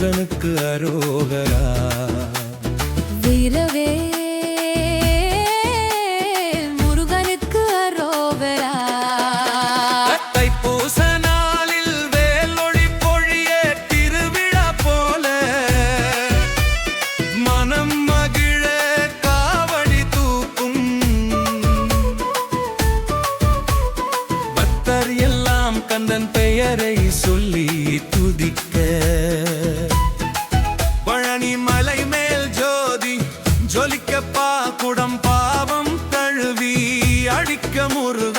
அரோகரா. வீரவே முருகனுக்கு அரோகரா. தைப்பூச நாளில் வேலொளி பொழிய திருவிழா போல. மனம் மகிழ காவடி தூக்கும். பக்தர் எல்லாம் கந்தன் பெயரை சொல்லி துதிக்க. кому рви.